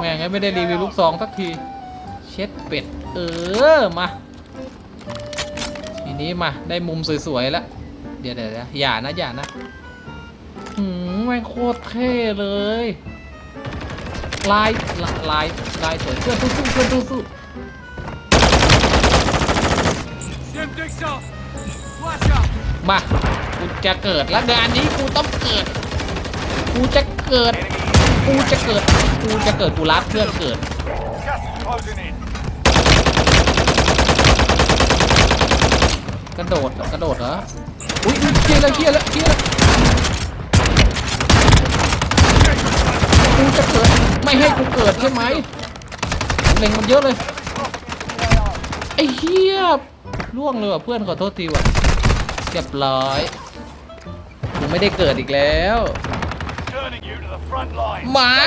แม่งไม่ได้รีวิวลูกซองสักที เช็ดเป็ด เออ มาทีนี้มาได้มุมสวยๆแล้ว เดี๋ยวเดี๋ยวอย่านะอย่านะหืมแม่งโคตรเท่เลย ลายลายลายลายสวยเพื่อนสู้ๆเพื่อนสู้ๆมา กูจะเกิดแล้วงานนี้กูต้องเกิด กูจะเกิด กูจะเกิด กูจะเกิด กูรับเพื่อนเกิด กระโดดเหรอกระโดดเหรอ อุ้ยเคียร์แล้วเคียร์แล้วเคียร์แล้วกูจะเกิด ไม่ให้กูเกิดใช่ไหมเล็งมันเยอะเลย ไอ้เหี้ยล่วงเลยว่ะเพื่อนขอโทษทีว่ะเรียบร้อยกูไม่ได้เกิดอีกแล้ว Turning you to the front line. หมา